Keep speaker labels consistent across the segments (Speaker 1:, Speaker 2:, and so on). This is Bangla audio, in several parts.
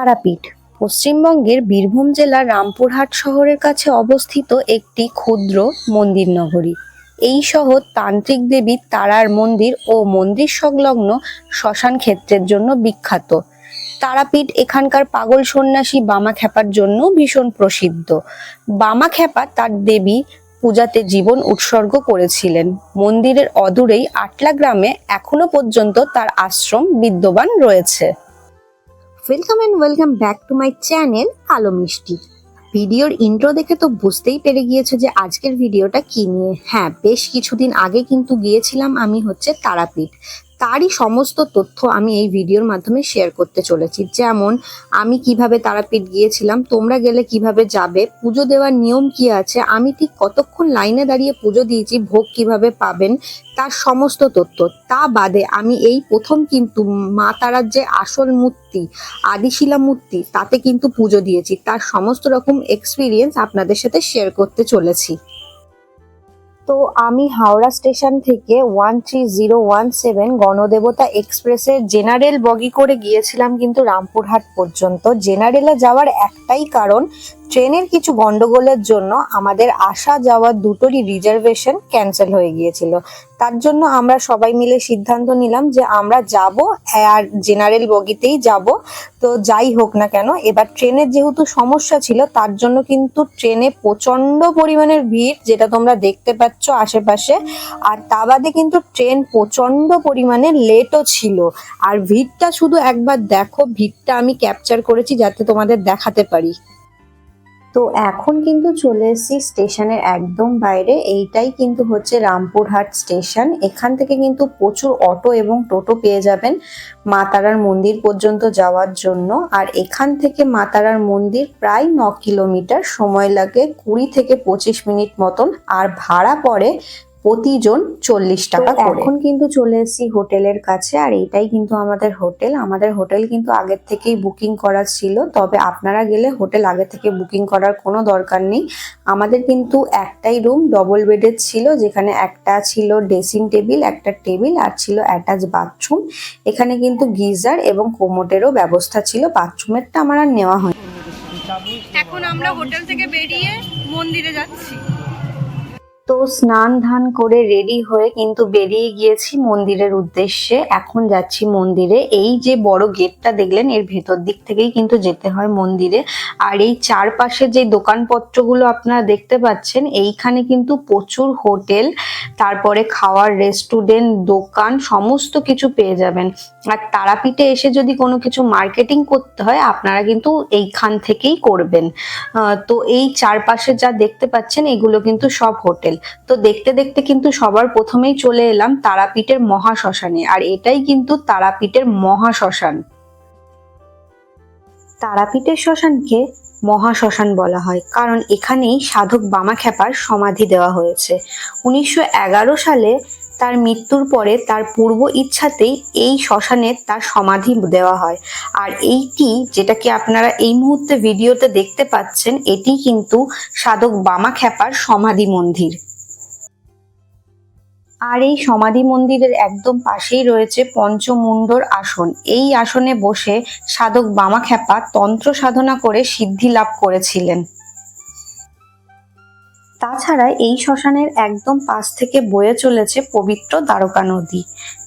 Speaker 1: তারাপীঠ, পশ্চিমবঙ্গের বীরভূম জেলার রামপুরহাট শহরের কাছে অবস্থিত একটি ক্ষুদ্র মন্দির নগরী এই শহর তান্ত্রিক দেবী তারার মন্দির ও মন্দির সংলগ্ন শ্মশান ক্ষেত্রের জন্য বিখ্যাত। তারাপীঠ এখানকার পাগল সন্ন্যাসী বামা খ্যাপার জন্য ভীষণ প্রসিদ্ধ। বামা খ্যাপা তার দেবী পূজাতে জীবন উৎসর্গ করেছিলেন। মন্দিরের অদূরেই আটলা গ্রামে এখনও পর্যন্ত তার আশ্রম বিদ্যমান রয়েছে। Welcome and welcome back to my channel কালো মিষ্টি। ভিডিওর ইন্ট্রো দেখে তো বুঝতেই পেরে গিয়েছে যে আজকের ভিডিওটা কি নিয়ে। হ্যাঁ বেশ কিছুদিন আগে কিন্তু গিয়েছিলাম আমি হচ্ছে তারাপীঠ। তারই সমস্ত তথ্য আমি এই ভিডিওর মাধ্যমে শেয়ার করতে চলেছি। যেমন, আমি কীভাবে তারাপীঠ গিয়েছিলাম, তোমরা গেলে কীভাবে যাবে, পুজো দেওয়ার নিয়ম কি আছে, আমি ঠিক কতক্ষণ লাইনে দাঁড়িয়ে পুজো দিয়েছি, ভোগ কীভাবে পাবেন, তার সমস্ত তথ্য। তা বাদে আমি এই প্রথম কিন্তু মা তারার যে আসল মূর্তি, আদিশিলা মূর্তি, তাতে কিন্তু পুজো দিয়েছি। তার সমস্ত রকম এক্সপিরিয়েন্স আপনাদের সাথে শেয়ার করতে চলেছি। তো আমি হাওড়া স্টেশন থেকে one three zero one seven Ganadevata এক্সপ্রেসের জেনারেল বগি করে গিয়েছিলাম কিন্তু রামপুরহাট পর্যন্ত। জেনারেলে যাওয়ার একটাই কারণ ট্রেনের কিছু গন্ডগোলের জন্য আমাদের আসা যাওয়ার দুটোরই রিজার্ভেশন ক্যান্সেল হয়ে গিয়েছিল। তার জন্য আমরা সবাই মিলে সিদ্ধান্ত নিলাম যে আমরা যাব, আর জেনারেল বগিতেই যাব। তো যাই হোক না কেন, এবার ট্রেনের যেহেতু সমস্যা ছিল, তার জন্য কিন্তু ট্রেনে প্রচণ্ড পরিমাণের ভিড়, যেটা তোমরা দেখতে পাচ্ছ আশেপাশে। আর তা বাদে কিন্তু ট্রেন প্রচণ্ড পরিমাণে লেটও ছিল। আর ভিড়টা শুধু একবার দেখো, ভিড়টা আমি ক্যাপচার করেছি যাতে তোমাদের দেখাতে পারি। তো এখন কিন্তু চলে এসেছি স্টেশনের একদম বাইরে। এইটাই কিন্তু হচ্ছে রামপুরহাট স্টেশন। এখান থেকে কিন্তু প্রচুর অটো এবং টোটো পেয়ে যাবেন মা তারার মন্দির পর্যন্ত যাওয়ার জন্য। আর এখান থেকে মা তারার মন্দির প্রায় ন কিলোমিটার। সময় লাগে কুড়ি থেকে পঁচিশ মিনিট মতন। আর ভাড়া পড়ে প্রতিজন চল্লিশ টাকা এখন কিন্তু চলে এসেছি হোটেলের কাছে আর এটাই কিন্তু আমাদের হোটেল। আমাদের হোটেল কিন্তু আগের থেকেই বুকিং করা ছিল তবে আপনারা গেলে হোটেল আগে থেকে বুকিং করার কোনো দরকার নেই। আমাদের কিন্তু একটাই রুম ডবল বেডের ছিল যেখানে একটা ছিল ড্রেসিং টেবিল একটা টেবিল আর ছিল অ্যাটাচ বাথরুম এখানে কিন্তু গিজার এবং কোমোটেরও ব্যবস্থা ছিল বাথরুমেরটা আমার আর নেওয়া হয়
Speaker 2: এখন আমরা হোটেল থেকে বেরিয়ে মন্দিরে যাচ্ছি।
Speaker 1: তো স্নান ধান করে রেডি হয়ে কিন্তু বেরিয়ে গিয়েছি মন্দিরের উদ্দেশ্যে। এখন যাচ্ছি মন্দিরে। এই যে বড় গেটটা দেখলেন, এর ভেতর দিক থেকেই কিন্তু যেতে হয় মন্দিরে। আর এই চারপাশে যে দোকানপত্রগুলো আপনারা দেখতে পাচ্ছেন, এইখানে কিন্তু প্রচুর হোটেল, তারপরে খাওয়ার রেস্টুরেন্ট দোকান, সমস্ত কিছু পেয়ে যাবেন। আর তারাপীঠে এসে যদি কোনো কিছু মার্কেটিং করতে হয়, আপনারা কিন্তু এইখান থেকেই করবেন। তো এই চারপাশে যা দেখতে পাচ্ছেন, এগুলো কিন্তু সব হোটেল। তো দেখতে দেখতে কিন্তু সবার প্রথমেই চলে এলাম তারাপীঠের মহাশ্মশানে, আর এটাই কিন্তু তারাপীঠের মহাশ্মশান। তারাপীঠের শ্মশানকে মহাশ্মশান বলা হয়, কারণ এখানেই সাধক বামাখ্যাপার সমাধি দেওয়া হয়েছে। উনিশশো এগারো সালে তার মৃত্যুর পরে তার পূর্ব ইচ্ছাতেই এই শ্মশানে তার সমাধি দেওয়া হয়। আর এইটি, যেটাকে আপনারা এই মুহূর্তে ভিডিওতে দেখতে পাচ্ছেন, এটি কিন্তু সাধক বামা বামাখ্যাপার সমাধি মন্দির। আর এই সমাধি মন্দিরের একদম পাশেই রয়েছে পঞ্চমুণ্ডর আসন। এই আসনে বসে সাধক বামাখ্যাপা তন্ত্র সাধনা করে সিদ্ধি লাভ করেছিলেন। তাছাড়া এই শ্মশানের একদম পাশ থেকে বয়ে চলেছে পবিত্র দ্বারকা নদী।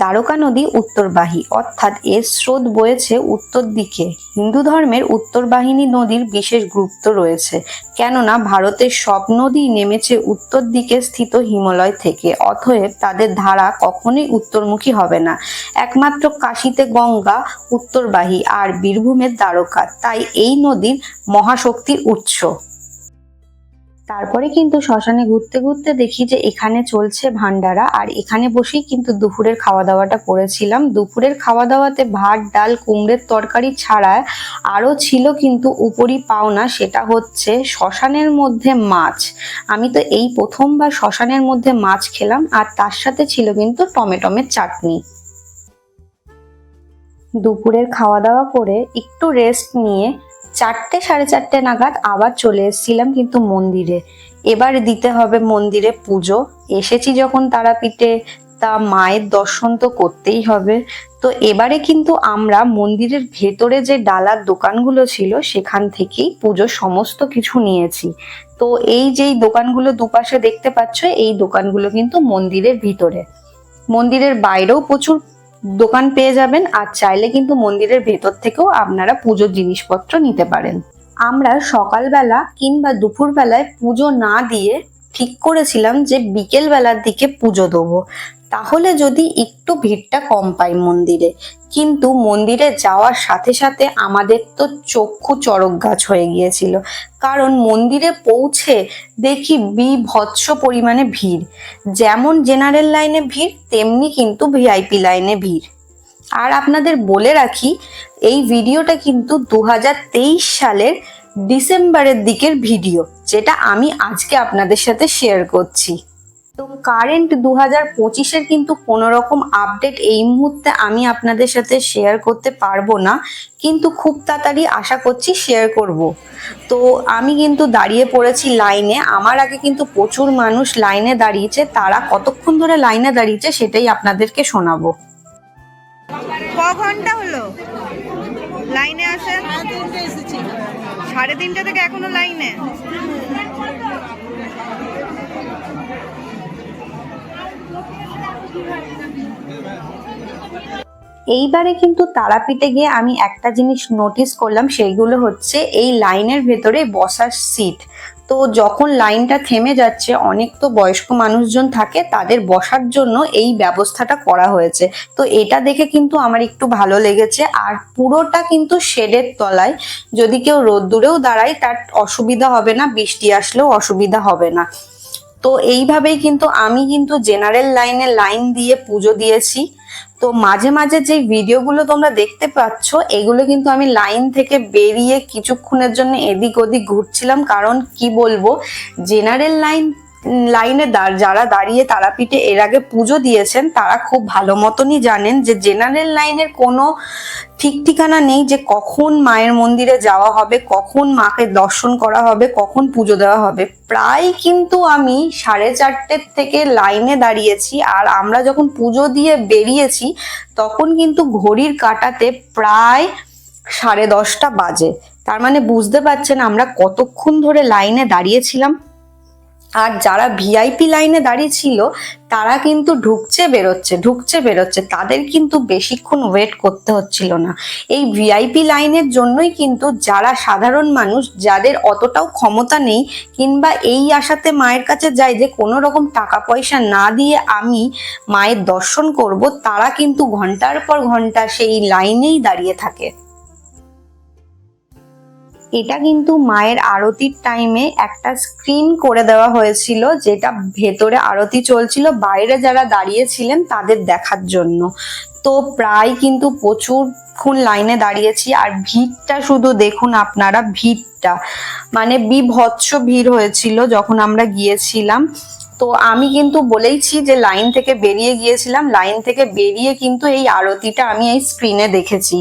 Speaker 1: দ্বারকা নদী উত্তরবাহী, অর্থাৎ এর স্রোত বয়েছে উত্তর দিকে। হিন্দু ধর্মের উত্তরবাহিনী নদীর বিশেষ গুরুত্ব রয়েছে, কেননা ভারতের সব নদী নেমেছে উত্তর দিকে স্থিত হিমালয় থেকে, অতএব তাদের ধারা কখনোই উত্তরমুখী হবে না। একমাত্র কাশীতে গঙ্গা উত্তরবাহী আর বীরভূমের দ্বারকা, তাই এই নদীর মহাশক্তির উৎস। তারপরে কিন্তু শ্মশানে ঘুরতে ঘুরতে দেখি যে এখানে চলছে ভান্ডারা, আর এখানে বসেই কিন্তু দুপুরের খাওয়া দাওয়াটা করেছিলাম। দুপুরের খাওয়া দাওয়াতে ভাত, ডাল, কুমড়ের তরকারি ছাড়া আরও ছিল কিন্তু উপরি পাওনা, সেটা হচ্ছে শ্মশানের মধ্যে মাছ। আমি তো এই প্রথমবার শ্মশানের মধ্যে মাছ খেলাম, আর তার সাথে ছিল কিন্তু টমেটোমের চাটনি। দুপুরের খাওয়া দাওয়া করে একটু রেস্ট নিয়ে চারটে, সাড়ে চারটে নাগাদ আবার চলে এসেছিলাম কিন্তু মন্দিরে। এবার দিতে হবে মন্দিরে পুজো। এসেছি যখন তারাপীঠে, তা মায়ের দর্শন তো করতেই হবে। তো এবারে কিন্তু আমরা মন্দিরের ভেতরে যে ডালার দোকানগুলো ছিল, সেখান থেকেই পুজোর সমস্ত কিছু নিয়েছি। তো এই যেই দোকানগুলো দুপাশে দেখতে পাচ্ছ, এই দোকানগুলো কিন্তু মন্দিরের ভিতরে। মন্দিরের বাইরেও প্রচুর দোকান পেয়ে যাবেন আর চাইলে কিন্তু মন্দিরের ভেতর থেকেও আপনারা পুজোর জিনিসপত্র নিতে পারেন। আমরা সকালবেলা কিংবা দুপুরবেলায় পুজো না দিয়ে ঠিক করেছিলাম যে বিকেল বেলার দিকে পুজো দেবো। তাহলে যদি একটু ভিড়টা কম পাই মন্দিরে কিন্তু মন্দিরে যাওয়ার সাথে সাথে আমাদের তো চক্ষু চড়ক গাছ হয়ে গিয়েছিল। কারণ মন্দিরে পৌঁছে দেখি বিভৎস পরিমাণে ভিড়। যেমন জেনারেল লাইনে ভিড়, তেমনি কিন্তু ভিআইপি লাইনে ভিড়। আর আপনাদের বলে রাখি, এই ভিডিওটা কিন্তু দু হাজার তেইশ সালের ডিসেম্বরের দিকের ভিডিও, যেটা আমি আজকে আপনাদের সাথে শেয়ার করছি। তো কারেন্ট দু হাজার পঁচিশের কিন্তু কোনো রকম আপডেট এই মুহূর্তে আমি আপনাদের সাথে শেয়ার করতে পারব না। কিন্তু খুব তাড়াতাড়ি আশা করছি শেয়ার করব। তো আমি কিন্তু দাঁড়িয়ে পড়েছি লাইনে আমার আগে কিন্তু প্রচুর মানুষ লাইনে দাঁড়িয়েছে। তারা কতক্ষণ ধরে লাইনে দাঁড়িয়েছে সেটাই আপনাদেরকে শোনাবো।
Speaker 2: ক ঘণ্টা হলো? লাইনে আসেন? সাড়ে তিনটা থেকে এখনও লাইনে
Speaker 1: এইবারে কিন্তু তারাপীঠে গিয়ে আমি একটা জিনিস নোটিস করলাম, সেইগুলো হচ্ছে এই লাইনের ভেতরে বসার সিট তো যখন লাইনটা থেমে যাচ্ছে, অনেক তো বয়স্ক মানুষজন থাকে, তাদের বসার জন্য এই ব্যবস্থাটা করা হয়েছে। তো এটা দেখে কিন্তু আমার একটু ভালো লেগেছে। আর পুরোটা কিন্তু শেডের তলায়, যদি কেউ রোদ্দুরেও দাঁড়ায়, তার অসুবিধা হবে না, বৃষ্টি আসলেও অসুবিধা হবে না। তো এইভাবেই কিন্তু আমি কিন্তু জেনারেল লাইনে লাইন দিয়ে পুজো দিয়েছি। তো মাঝে মাঝে যে ভিডিওগুলো তোমরা দেখতে পাচ্ছ, এগুলো কিন্তু আমি লাইন থেকে বেরিয়ে কিছুক্ষণের জন্য এদিক ওদিক ঘুরছিলাম। কারণ কি বলব জেনারেল লাইন লাইনে যারা দাঁড়িয়ে তারাপীঠে এর আগে পুজো দিয়েছেন, তারা খুব ভালো মতনই জানেন যে জেনারেল লাইনের কোনো ঠিক ঠিকানা নেই যে কখন মায়ের মন্দিরে যাওয়া হবে, কখন মাকে দর্শন করা হবে, কখন পুজো দেওয়া হবে। প্রায় কিন্তু আমি সাড়ে চারটের থেকে লাইনে দাঁড়িয়েছি আর আমরা যখন পুজো দিয়ে বেরিয়েছি, তখন কিন্তু ঘড়ির কাটাতে প্রায় সাড়ে দশটা বাজে। তার মানে বুঝতে পারছেন আমরা কতক্ষণ ধরে লাইনে দাঁড়িয়েছিলাম? আর যারা ভিআইপি লাইনে দাঁড়িয়ে ছিল, তারা কিন্তু ঢুকছে, বেরোচ্ছে ঢুকছে, বেরোচ্ছে। তাদের কিন্তু বেশিক্ষণ ওয়েট করতে হচ্ছিল না। এই ভিআইপি লাইনের জন্যই কিন্তু যারা সাধারণ মানুষ, যাদের অতটাও ক্ষমতা নেই, কিংবা এই আশাতে মায়ের কাছে যায় যে কোনো রকম টাকা পয়সা না দিয়ে আমি মায়ের দর্শন করব, তারা কিন্তু ঘণ্টার পর ঘণ্টা সেই লাইনেই দাঁড়িয়ে থাকে। এটা কিন্তু মায়ের আরতির টাইমে একটা স্ক্রিন করে দেওয়া হয়েছিল, যেটা ভেতরে আরতি চলছিল, বাইরে যারা দাঁড়িয়েছিলেন তাদের দেখার জন্য। তো প্রায় কিন্তু প্রচুরক্ষণ লাইনে দাঁড়িয়েছি, আর ভিড়টা শুধু দেখুন আপনারা, ভিড়টা। মানে বিভৎস ভিড় হয়েছিল যখন আমরা গিয়েছিলাম। তো আমি কিন্তু বলেইছি যে লাইন থেকে বেরিয়ে গিয়েছিলাম, লাইন থেকে বেরিয়ে কিন্তু এই আরতিটা আমি এই স্ক্রিনে দেখেছি।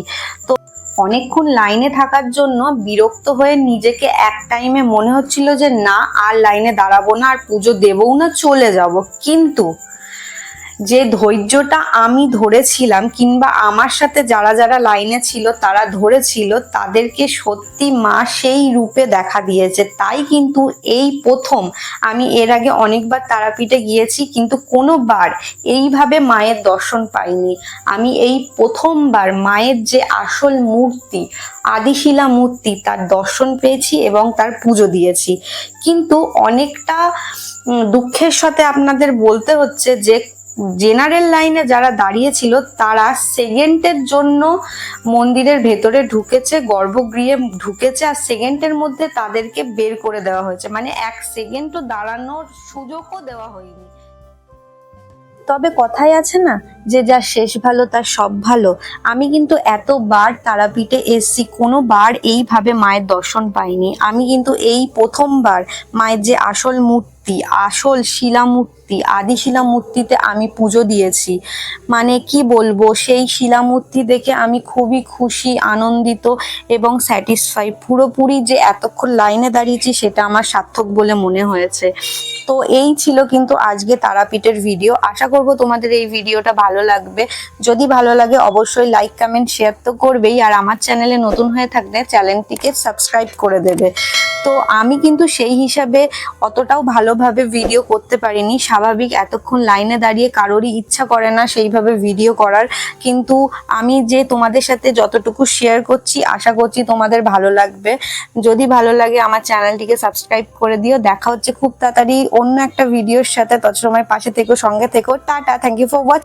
Speaker 1: তো অনেকক্ষণ লাইনে থাকার জন্য বিরক্ত হয়ে নিজেকে এক টাইমে মনে হচ্ছিল যে না, আর লাইনে দাঁড়াবো না, আর পুজো দেবও না, চলে যাব। কিন্তু যে ধৈর্যটা আমি ধরেছিলাম কিংবা আমার সাথে যারা যারা লাইনে ছিল, তারা ধরেছিল, তাদেরকে সত্যি মা সেই রূপে দেখা দিয়েছে। তাই কিন্তু এই প্রথম আমি এর আগে অনেকবার তারাপীঠে গিয়েছি, কিন্তু কোনোবার এইভাবে মায়ের দর্শন পাইনি। আমি এই প্রথমবার মায়ের যে আসল মূর্তি, আদিশিলা মূর্তি, তার দর্শন পেয়েছি এবং তার পুজো দিয়েছি। কিন্তু অনেকটা দুঃখের সাথে আপনাদের বলতে হচ্ছে যে জেনারেল লাইনে যারা দাঁড়িয়েছিল, তারা সেকেন্ডের জন্য মন্দিরের ভেতরে ঢুকেছে, গর্ভগৃহে ঢুকেছে, আর সেকেন্ডের মধ্যে তাদেরকে বের করে দেওয়া হয়েছে। মানে এক সেকেন্ডও দাঁড়ানোর সুযোগও দেওয়া হয়নি। তবে কথাই আছে না যে যা শেষ ভালো তার সব ভালো। আমি কিন্তু এতবার তারাপীঠে এসছি কোনো বার এইভাবে মায়ের দর্শন পাইনি। আমি কিন্তু এই প্রথমবার মায়ের যে আসল মূর্তি, আসল শিলা মূর্তি আদি শিলা মূর্তিতে আমি পুজো দিয়েছি। মানে কি বলব, সেই শিলা মূর্তি দেখে আমি খুবই খুশি, আনন্দিত এবং স্যাটিসফাই পুরোপুরি যে এতক্ষণ লাইনে দাঁড়িয়েছি, সেটা আমার সার্থক বলে মনে হয়েছে। তো এই ছিল কিন্তু আজকে তারাপীঠের ভিডিও আশা করব তোমাদের এই ভিডিওটা ভালো লাগবে। যদি ভালো লাগে অবশ্যই লাইক কমেন্ট শেয়ার তো করবেই। আর আমার চ্যানেলে নতুন হয়ে থাকলে চ্যানেলটিকে সাবস্ক্রাইব করে দেবে। তো আমি কিন্তু সেই হিসাবে অতটাও ভালোভাবে ভিডিও করতে পারিনি। স্বাভাবিক এতক্ষণ লাইনে দাঁড়িয়ে কারোরই ইচ্ছা করে না সেইভাবে ভিডিও করার। কিন্তু আমি যে তোমাদের সাথে যতটুকু শেয়ার করছি, আশা করছি তোমাদের ভালো লাগবে। যদি ভালো লাগে আমার চ্যানেলটিকে সাবস্ক্রাইব করে দিও। দেখা হচ্ছে খুব তাড়াতাড়ি অন্য একটা ভিডিওর সাথে। তত সময় পাশে থেকো, সঙ্গে থেকো। Tata thank you for watch